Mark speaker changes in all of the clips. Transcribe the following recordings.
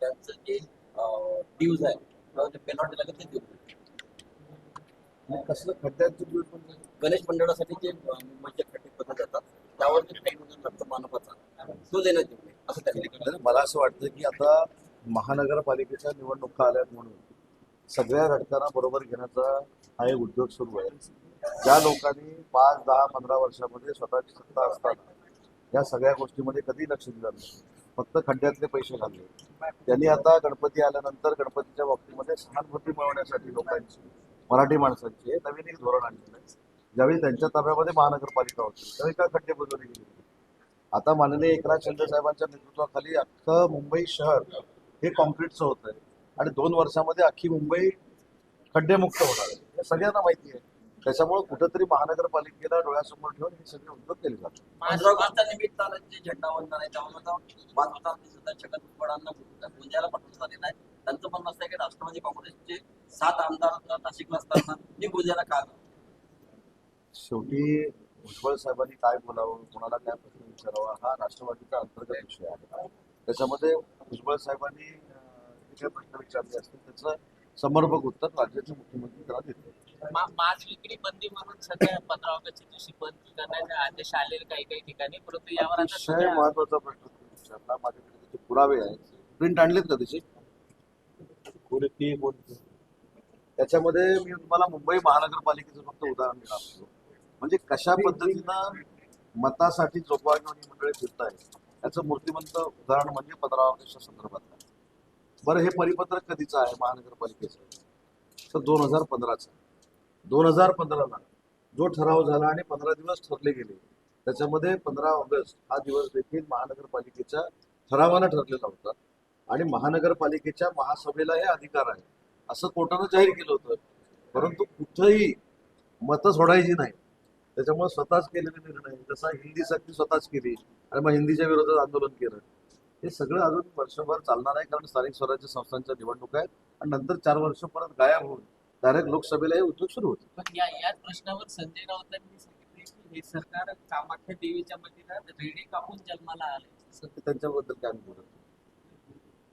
Speaker 1: खड्ड्यांचं जे ड्यूज आहे ते पेनॉल्टी लागेल ते देऊ
Speaker 2: कसलं खड्ड्यांचं.
Speaker 1: गणेश मंडळासाठी जे मुंबईचे खड्डे पद्धत जातात त्यावर जे फाईन वगैरे लागतो मानवाचा. तो देण्यात येऊ असं त्यांनी
Speaker 2: मला असं वाटतं की आता महानगरपालिकेच्या निवडणुका आल्या म्हणून सगळ्या घटकांना बरोबर घेण्याचा हा एक उद्योग सुरू आहे. ज्या लोकांनी पाच दहा पंधरा वर्षामध्ये स्वतःची सत्ता असताना या सगळ्या गोष्टीमध्ये कधी लक्ष दिलं नाही. फक्त खड्ड्यातले पैसे घालले त्यांनी आता गणपती आल्यानंतर गणपतीच्या बाबतीमध्ये सहानुभूती मिळवण्यासाठी लोकांची मराठी माणसांची नवीन एक धोरण आणलेलं आहे. ज्यावेळी त्यांच्या ताब्यामध्ये महानगरपालिका होती त्यावेळी काय खड्डे बुजवले गेले आता माननीय एकनाथ शिंदे साहेबांच्या नेतृत्वाखाली अख्खं मुंबई शहर हे कॉन्क्रीटचं होतं आहे आणि दोन वर्षामध्ये अख्खी मुंबई खड्डेमुक्त होणार आहे. हे सगळ्यांना माहिती आहे. त्याच्यामुळे कुठंतरी महानगरपालिकेला डोळ्यासमोर ठेवून हे सगळे उद्योग केले जातात.
Speaker 1: पंधरा निमित्तानं जे झेंडा वंदन आहे त्यावर बांधताना दिसत आहे छगन भुजबळांना गोंदियाला पाठवण्यात आलेलं आहे. त्यांचं म्हणणं असं आहे की राष्ट्रवादी काँग्रेसचे सात आमदार नाशिकला असताना मी गोंदियाला का आलो?
Speaker 2: शेवटी भुजबळ साहेबांनी काय बोलावं कोणाला काय प्रश्न विचारावा हा राष्ट्रवादीचा अंतर्गत विषय आहे. त्याच्यामध्ये भुजबळ साहेबांनी जे प्रश्न विचारले असतील त्याचं समर्पक उत्तर राज्याचे मुख्यमंत्री त्याला देते
Speaker 3: मा- मास्क विक्री बंदी म्हणून सध्या पंधरा ऑगस्टच्या दिवशी बंद करण्याचे आदेश आलेले काही काही ठिकाणी. परंतु यावर आता
Speaker 2: अतिशय
Speaker 3: सध्या-
Speaker 2: महत्त्वाचा प्रश्न तुम्ही विचारला. माझ्याकडे त्याचे पुरावे आहेत. प्रिंट आणलेत का त्याची त्याच्यामध्ये मी तुम्हाला मुंबई महानगरपालिकेचं फक्त उदाहरण देणार असतो म्हणजे कशा पद्धतीनं मतासाठी जोपावणी मंडळी फिरत आहे त्याचं मूर्तिमंत उदाहरण म्हणजे पंधरा ऑगस्टच्या संदर्भात बरं हे परिपत्रक कधीचं आहे? महानगरपालिकेचं. तर दोन हजार पंधराचं. दोन हजार पंधराला जो ठराव झाला आणि पंधरा दिवस ठरले गेले त्याच्यामध्ये पंधरा ऑगस्ट हा दिवस देखील महानगरपालिकेच्या ठरावानं ठरलेला होता. आणि महानगरपालिकेच्या महासभेला हे अधिकार आहे. असं कोर्टानं जाहीर केलं होतं. परंतु कुठंही मतं सोडायची नाही. त्याच्यामुळे स्वतःच केलेले निर्णय. जसा हिंदी सक्ती स्वतःच केली आणि मग हिंदीच्या विरोधात आंदोलन केलं. हे सगळं अजून वर्षभर चालणार आहे कारण स्थानिक स्वराज्य संस्थांच्या निवडणुका आहेत आणि नंतर चार वर्ष परत गायब होऊन डायरेक्ट लोकसभेला हे उद्योग सुरू होते
Speaker 3: पण या याच प्रश्नावर संजय राऊतांनी सांगितले की हे सरकार कामाख्या देवीच्या वतीनं रेडी कापून जन्माला आले
Speaker 2: त्यांच्याबद्दल काय आम्ही बोलत.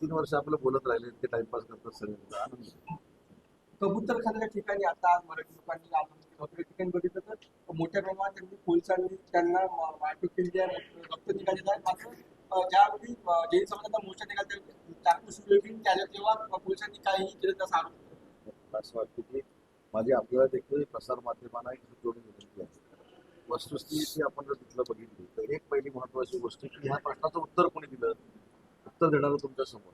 Speaker 2: तीन वर्ष आपलं बोलत राहिले ते टाइमपास करतात सगळे आनंद आहे.
Speaker 4: कबूतरखान्याच्या ठिकाणी आता आज मराठी लोकांनी त्या ठिकाणी बघितलं तर मोठ्या प्रमाणात त्यांनी पोलिसांनी त्यांना मारपीट केली आहे रक्त निघालेलं आहे मात्र ज्यावेळी जैन समाजाचा मोर्चा निघाला त्यावेळी चाकू त्याला तेव्हा पोलिसांनी काहीही केलं तसा आरोप
Speaker 2: असं वाटतं की माझी आपल्याला देखील प्रसार माध्यमांना एक जोडून विनंती आहे. वस्तुस्थिती आपण जर तिथलं बघितली तर एक पहिली महत्वाची गोष्ट की ह्या प्रश्नाचं उत्तर कोणी दिलं? उत्तर देणारं तुमच्यासमोर.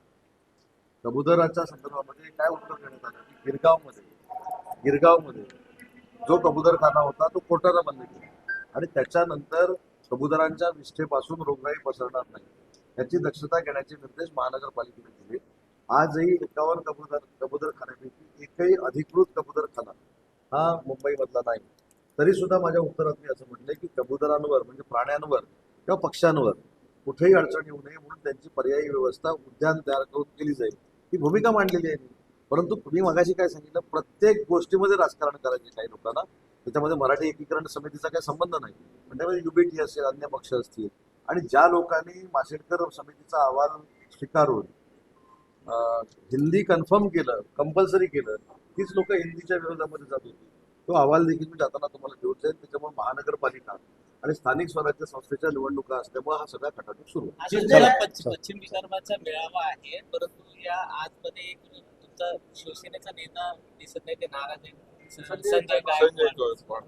Speaker 2: कबुदराच्या संदर्भामध्ये काय उत्तर देण्यात आलं? की गिरगावमध्ये गिरगावमध्ये जो कबुदरखाना होता तो कोर्टानं बंद केला. आणि त्याच्यानंतर कबुतरांच्या विष्ठेपासून रोगराई पसरणार नाही. याची दक्षता घेण्याचे निर्देश महानगरपालिकेने दिले. आजही एकावन्न कबूतर कबूतरखान्यापैकी एकही अधिकृत कबूतरखाना हा मुंबईमधला नाही. तरी सुद्धा माझ्या उत्तरात मी असं म्हटलंय की कबुतरांवर म्हणजे प्राण्यांवर किंवा पक्ष्यांवर कुठेही अडचण येऊ नये म्हणून त्यांची पर्यायी व्यवस्था उद्यान तयार करून केली जाईल. ही भूमिका मांडलेली आहे मी. परंतु तुम्ही मगाशी काय सांगितलं प्रत्येक गोष्टीमध्ये राजकारण करायचे काही लोकांना. त्याच्यामध्ये मराठी एकीकरण समितीचा काही संबंध नाही. पण त्यामध्ये युबीटी असेल अन्य पक्ष असतील. आणि ज्या लोकांनी माशेलकर समितीचा अहवाल स्वीकारून हिंदी कन्फर्म केलं कंपल्सरी केलं तीच लोक हिंदीच्या विरोधामध्ये जात होती. तो अहवाल देखील मी जाताना तुम्हाला देऊन जाईल त्याच्यामुळे महानगरपालिका आणि स्थानिक स्वराज्य संस्थेच्या निवडणुका असल्यामुळे हा सगळा खटाटोप सुरू
Speaker 3: पश्चिम विदर्भाचा मेळावा आहे. परंतु या आजमध्ये तुमचा शिवसेनेचा नेता दिसत नाही ते नाराज आहे संजय गायकवाड.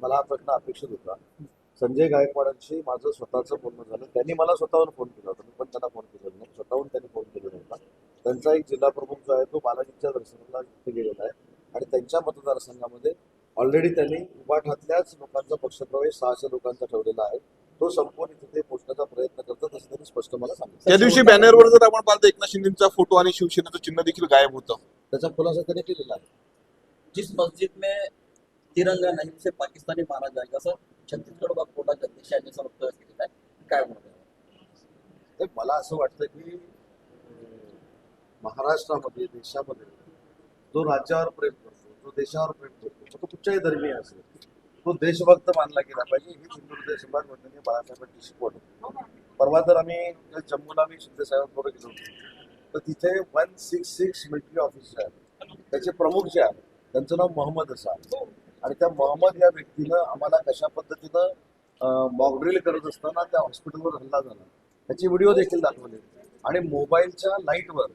Speaker 2: मला हा प्रश्न अपेक्षित होता. संजय गायकवाडांशी माझं स्वतःचं बोलणं झालं. त्यांनी मला स्वतःहून फोन केला होता. मी पण त्यांना फोन केलेला नाही. स्वतःहून त्यांनी फोन केलेला होता. त्यांचा एक जिल्हा प्रमुख जो आहे तो बालाजीच्या दर्शनाला तिथे गेलेला आहे. आणि त्यांच्या मतदारसंघामध्ये ऑलरेडी त्यांनी उभाठातल्याच लोकांचा पक्षप्रवेश सहाशे लोकांचा ठेवलेला आहे. तो संपून इथे ते पोचण्याचा प्रयत्न करतात असं त्यांनी स्पष्ट मला सांगितलं.
Speaker 5: त्या दिवशी बॅनरवर जर आपण पाहिलं तर एकनाथ शिंदेचा फोटो आणि शिवसेनेचं चिन्ह देखील गायब होतं.
Speaker 2: त्याचा खुलासा त्याने केलेला आहे.
Speaker 1: जिस मस्जिद में तिरंगा नहीं उसे पाकिस्तानी मारा जाएगा असं छत्तीसगड कोर्टाचे अध्यक्ष यांनी वक्तव्य केलेलं आहे काय म्हणतो
Speaker 2: मला असं वाटतं की महाराष्ट्रामध्ये देशामध्ये जो राज्यावर प्रेम करतो जो देशावर प्रेम करतो तो कुठच्याही धर्मीय असेल तो देशभक्त मानला गेला पाहिजे ही हिंदू हृदय सम्राट मंडळी बाळासाहेबांची शिकवण परवा तर आम्ही जम्मूला मी शिंदे साहेबांबरोबर गेलो होतो तर तिथे one six six military officer आहेत. त्याचे प्रमुख जे आहेत त्यांचं नाव मोहम्मद असा आणि त्या मोहम्मद या व्यक्तीनं आम्हाला कशा पद्धतीनं मॉकड्रिल करत असताना त्या हॉस्पिटलवर हल्ला झाला. त्याचे व्हिडिओ देखील दाखवले. आणि मोबाईलच्या लाईटवर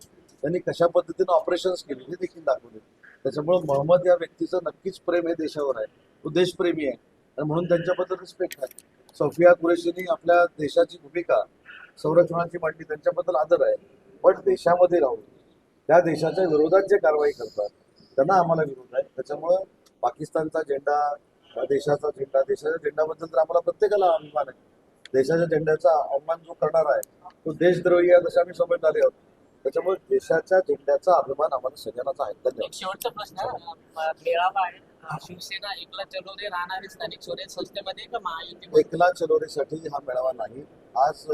Speaker 2: त्यांनी कशा पद्धतीनं ऑपरेशन्स केले हे देखील दाखवले. त्याच्यामुळे मोहम्मद या व्यक्तीचं नक्कीच प्रेम हे देशावर आहे. तो देशप्रेमी आहे. आणि म्हणून त्यांच्याबद्दल रिस्पेक्ट आहे. सोफिया कुरेशीनी आपल्या देशाची भूमिका संरक्षणाची मांडली त्यांच्याबद्दल आदर आहे. पण देशामध्ये राहून त्या देशाच्या विरोधात जे कारवाई करतात त्यांना आम्हाला विरोध आहे. त्याच्यामुळं पाकिस्तानचा झेंडा देशाचा झेंडा देशाच्या झेंड्याबद्दल तर आम्हाला प्रत्येकाला अभिमान आहे. देशाच्या झेंड्याचा अवमान जो करणार आहे तो देशद्रोही आहे तसे आम्ही समजत आले आहोत. त्याच्यामुळे देशाच्या झेंड्याचा अभिमान आम्हाला सगळ्यांनाच आहे.
Speaker 3: शेवटचा प्रश्न मेळावा आहे. शिवसेना एकला चलोरे राहणारी स्थानिक स्वराज्य संस्थेमध्ये का महायुती
Speaker 2: एकला चलोरीसाठी हा मेळावा नाही. आज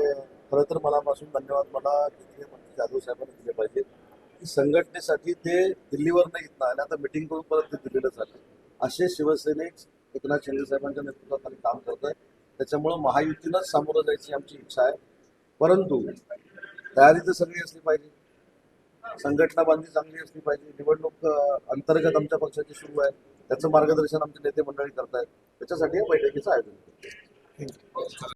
Speaker 2: खरं तर मनापासून धन्यवाद. मला केंद्रीय मंत्री जाधव साहेबांनी दिले पाहिजे की संघटनेसाठी ते दिल्लीवर नाही येत आले आता मिटिंग करून परत ते दिल्लीला झाले असे शिवसेनेच एकनाथ शिंदे साहेबांच्या नेतृत्वाखाली काम करत आहे त्याच्यामुळं महायुतीनंच सामोरं जायची आमची इच्छा आहे. परंतु तयारी तर सगळी असली पाहिजे. संघटना बांधणी चांगली असली पाहिजे. निवडणूक अंतर्गत आमच्या पक्षाची सुरू आहे. त्याचं मार्गदर्शन आमचे नेते मंडळी करतायत. त्याच्यासाठी या बैठकीचं आयोजन केलं